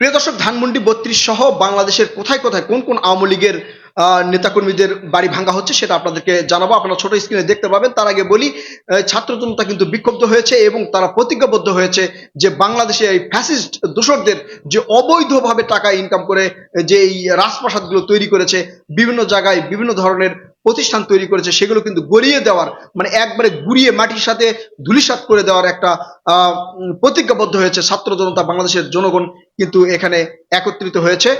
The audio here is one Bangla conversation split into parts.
প্রিয় দর্শক, ধানমন্ডি বত্রিশ সহ বাংলাদেশের কোথায় কোথায় কোন কোন আওয়ামী লীগের নেতাকর্মীদের বাড়ি ভাঙা হচ্ছে সেটা আপনাদেরকে জানাব। আপনারা ছোট স্ক্রিনে দেখতে পাবেন। তার আগে বলি ছাত্র জনতা কিন্তু বিক্ষুব্ধ হয়েছে এবং তারা প্রতিজ্ঞাবদ্ধ হয়েছে যে বাংলাদেশে এই ফ্যাসিস্ট দূষকদের যে অবৈধভাবে টাকা ইনকাম করে যে এই রাজপ্রাসাদগুলো তৈরি করেছে, বিভিন্ন জায়গায় বিভিন্ন ধরনের প্রতিষ্ঠান তৈরি করেছে, সেগুলো কিন্তু গড়িয়ে দেওয়ার মানে একবারে গুড়িয়ে মাটির সাথে ধুলিসাৎ করে দেওয়ার একটা প্রতিজ্ঞাবদ্ধ হয়েছে ছাত্র জনতা বাংলাদেশের জনগণ কিন্তু এখানে একত্রিত হয়েছে।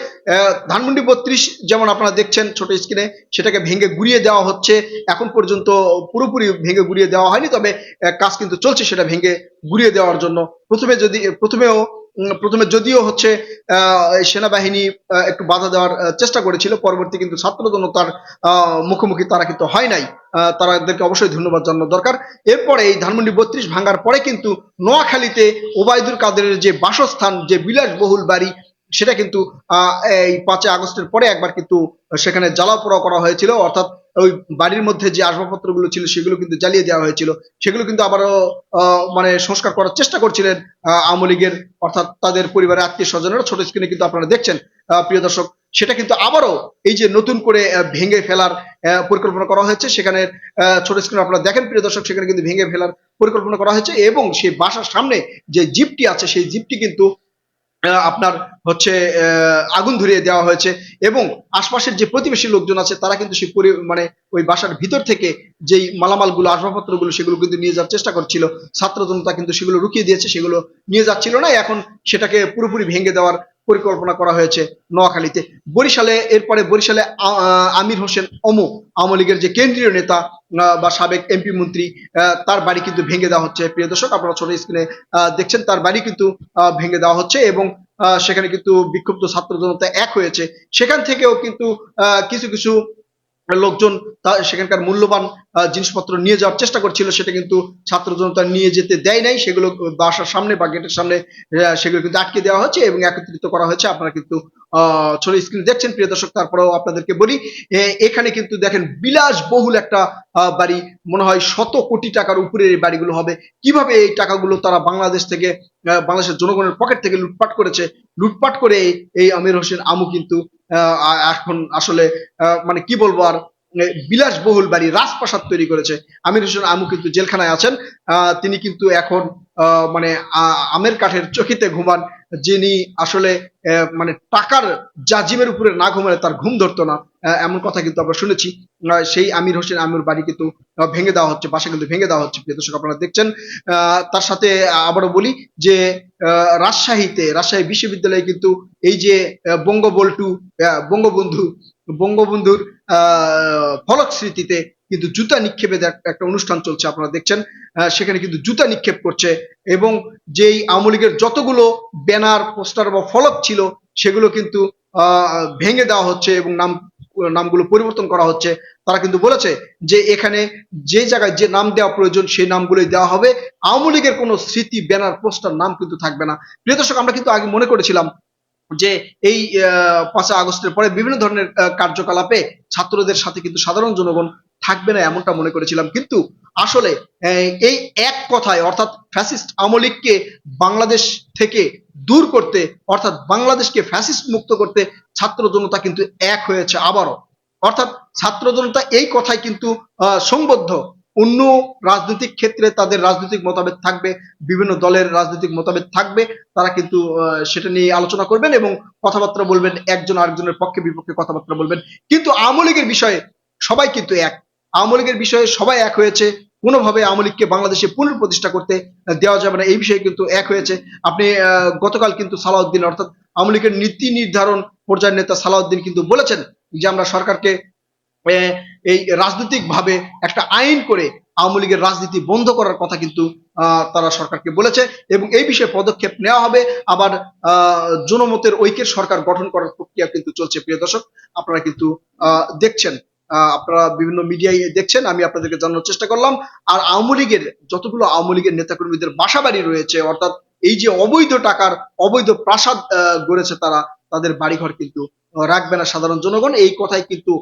ধানমন্ডি বত্রিশ যেমন আপনারা দেখছেন ছোট স্ক্রিনে সেটাকে ভেঙে গুড়িয়ে দেওয়া হচ্ছে। এখন পর্যন্ত পুরোপুরি ভেঙে গুড়িয়ে দেওয়া হয়নি, তবে কাজ কিন্তু চলছে সেটা ভেঙে গুড়িয়ে দেওয়ার জন্য। প্রথমে যদি, প্রথমেও প্রথমে যদিও হচ্ছে সেনাবাহিনী একটু বাধা দেওয়ার চেষ্টা করেছিল, পরবর্তী কিন্তু ছাত্র জনতার মুখোমুখি তারা কিন্তু হয় নাই। তাদেরকে অবশ্যই ধন্যবাদ জানানো দরকার। এরপরে এই ধানমন্ডি বত্রিশ ভাঙার পরে কিন্তু নোয়াখালীতে ওবায়দুল কাদেরের যে বাসস্থান, যে বিলাসবহুল বাড়ি, সেটা কিন্তু এই পাঁচই আগস্টের পরে একবার কিন্তু সেখানে জ্বালাপোড়া করা হয়েছিল। অর্থাৎ ওই বাড়ির মধ্যে যে আসবাবপত্রগুলো ছিল, সেগুলো কিন্তু জ্বালিয়ে দেওয়া হয়েছিল। সেগুলো কিন্তু আবারও মানে সংস্কার করার চেষ্টা করছিলেন আওয়ামী লীগের, অর্থাৎ তাদের পরিবারের আত্মীয় স্বজনেরা ছোট স্ক্রিনে কিন্তু আপনারা দেখছেন প্রিয় দর্শক সেটা কিন্তু আবারও এই যে নতুন করে ভেঙে ফেলার পরিকল্পনা করা হয়েছে। সেখানে ছোট স্ক্রিনে আপনারা দেখেন প্রিয় দর্শক, সেখানে কিন্তু ভেঙে ফেলার পরিকল্পনা করা হয়েছে এবং সেই বাসার সামনে যে জিপটি আছে, সেই জিপটি কিন্তু আপনার হচ্ছে আগুন ধরিয়ে দেওয়া হয়েছে এবং আশপাশের যে প্রতিবেশী লোকজন আছে, তারা কিন্তু সেই পরি- মানে ওই বাসার ভিতর থেকে যেই মালামালগুলো, আসবাবপত্রগুলো, সেগুলো কিন্তু নিয়ে যাওয়ার চেষ্টা করছিল। ছাত্র জনতা কিন্তু সেগুলো রুকিয়ে দিয়েছে, সেগুলো নিয়ে যাচ্ছিল না। এখন সেটাকে পুরোপুরি ভেঙে দেওয়ার পরিকল্পনা করা হয়েছে নোয়াখালীতে। বরিশালে, এরপরে বরিশালে আমির হোসেন অমু, আওয়ামী লীগের যে কেন্দ্রীয় নেতা বা সাবেক এমপি মন্ত্রী তার বাড়ি কিন্তু ভেঙে দেওয়া হচ্ছে। প্রিয় দর্শক, আপনারা ছোট স্ক্রিনে দেখছেন, তার বাড়ি কিন্তু ভেঙে দেওয়া হচ্ছে এবং সেখানে কিন্তু বিক্ষুব্ধ ছাত্র জনতা এক হয়েছে। সেখান থেকেও কিন্তু কিছু কিছু লোকজন সেখানকার মূল্যবান জিনিসপত্র নিয়ে যাওয়ার চেষ্টা করছিল, সেটা কিন্তু ছাত্র জনতা নিয়ে যেতে দেয় নাই। সেগুলো বাসার সামনে বা গেটের সামনে সেগুলো কিন্তু আটকে দেওয়া হয়েছে এবং একত্রিত করা হয়েছে। আপনারা কিন্তু ছোট স্ক্রিন দেখছেন, প্রিয় দর্শক, তারপরেও আপনাদেরকে বলি এখানে কিন্তু দেখেন বিলাসবহুল একটা বাড়ি। মনে হয় শত কোটি টাকার উপরে এই বাড়িগুলো হবে। কীভাবে এই টাকাগুলো তারা বাংলাদেশ থেকে বাংলাদেশের জনগণের পকেট থেকে লুটপাট করেছে, লুটপাট করে এই- আমির হোসেন আমু কিন্তু এখন আসলে মানে কি বলব আর বিলাসবহুল বাড়ি, রাজপ্রাসাদ তৈরি করেছে। আমির হোসেন আমু কিন্তু জেলখানায় আছেন। তিনি কিন্তু এখন মানে আমের কাঠের চকিতে ঘুমান যিনি আসলে মানে টাকার জাজিমের উপরে না ঘুমালে তার ঘুম ধরতো না। এমন কথা কিন্তু আমরা শুনেছি। সেই আমির হোসেন আমির বাড়ি কিন্তু ভেঙে দেওয়া হচ্ছে বাসা কিন্তু ভেঙে দেওয়া হচ্ছে। প্রিয় দর্শক আপনারা দেখছেন তার সাথে আবারও বলি যে রাজশাহীতে রাজশাহী বিশ্ববিদ্যালয়ে কিন্তু এই যে বঙ্গবল্টু বঙ্গবন্ধু বঙ্গবন্ধুর আহ, ফলক স্মৃতিতে কিন্তু জুতা নিক্ষেপের একটা অনুষ্ঠান চলছে, আপনারা দেখছেন। সেখানে কিন্তু জুতা নিক্ষেপ করছে এবং যেই আওয়ামী লীগের যতগুলো ব্যানার, পোস্টার বা ফলক ছিল, সেগুলো কিন্তু ভেঙে দেওয়া হচ্ছে এবং নাম, নামগুলো পরিবর্তন করা হচ্ছে। তারা কিন্তু বলেছে যে এখানে যে জায়গায় যে নাম দেওয়া প্রয়োজন, সেই নামগুলোই দেওয়া হবে। আওয়ামী লীগের কোনো স্মৃতি, ব্যানার, পোস্টার, নাম কিন্তু থাকবে না। প্রিয় দর্শক, আমরা কিন্তু আগে মনে করেছিলাম যে এই পাঁচই আগস্টের পরে বিভিন্ন ধরনের কার্যকলাপে ছাত্রদের সাথে কিন্তু সাধারণ জনগণ থাকবে না এমনটা মনে করেছিলাম। কিন্তু আসলে, এই এক কথায় অর্থাৎ ফ্যাসিস্ট আওয়ামী লীগকে বাংলাদেশ থেকে দূর করতে, অর্থাৎ বাংলাদেশকে ফ্যাসিস্ট মুক্ত করতে ছাত্র জনতা কিন্তু এক হয়েছে আবারও। অর্থাৎ ছাত্র জনতা এই কথায় কিন্তু সংবদ্ধ। অন্য রাজনৈতিক ক্ষেত্রে তাদের রাজনৈতিক মতামত থাকবে, বিভিন্ন দলের রাজনৈতিক মতামত থাকবে, তারা কিন্তু সেটা নিয়ে আলোচনা করবেন এবং কথাবার্তা বলবেন, একজন আরেকজনের পক্ষে বিপক্ষে কথাবার্তা বলবেন। কিন্তু আওয়ামী লীগের বিষয়ে সবাই কিন্তু এক। আওয়ামী লীগের বিষয়ে সবাই এক হয়েছে। কোনোভাবে আওয়ামী লীগকে বাংলাদেশে পুনঃপ্রতিষ্ঠা করতে দেওয়া যাবে না। এই বিষয়ে কিন্তু এক হয়েছে। আপনি গতকাল কিন্তু সালাউদ্দিন, অর্থাৎ আওয়ামী লীগের নীতি নির্ধারণ পর্যায়ের নেতা সালাউদ্দিন কিন্তু বলেছেন যে আমরা সরকারকে এই রাজনৈতিক ভাবে একটা আইন করে আওয়ামী লীগের রাজনীতি বন্ধ করার কথা কিন্তু তারা সরকারকে বলেছে এবং এই বিষয়ে পদক্ষেপ নেওয়া হবে। আবার জনমতের ঐক্যের সরকার গঠন করার প্রক্রিয়া কিন্তু চলছে, প্রিয় দর্শক। আপনারা কিন্তু দেখছেন আপনারা বিভিন্ন মিডিয়ায় দেখছেন, আমি আপনাদেরকে জানানোর চেষ্টা করলাম। আর আওয়ামী লীগের যতগুলো আওয়ামী লীগের নেতাকর্মীদের বাসা বাড়ি রয়েছে, অর্থাৎ এই যে অবৈধ টাকার অবৈধ প্রাসাদ গড়েছে তারা, তাদের বাড়িঘর কিন্তু রাখবে না সাধারণ জনগণ। এই কথাই কিন্তু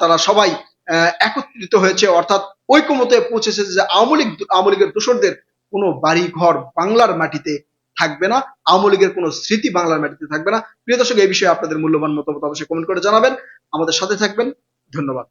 তারা সবাই একত্রিত হয়েছে। অর্থাৎ ঐক্যমতে পৌঁছেছে যে আওয়ামী লীগ, আওয়ামী লীগের দোসরদের কোনো বাড়ি ঘর বাংলার মাটিতে থাকবে না, আওয়ামী লীগের কোনো স্মৃতি বাংলার মাটিতে থাকবে না। প্রিয় দর্শক, এই বিষয়ে আপনাদের মূল্যবান মতামত অবশ্যই কমেন্ট করে জানাবেন। আমাদের সাথে থাকবেন ধন্যবাদ।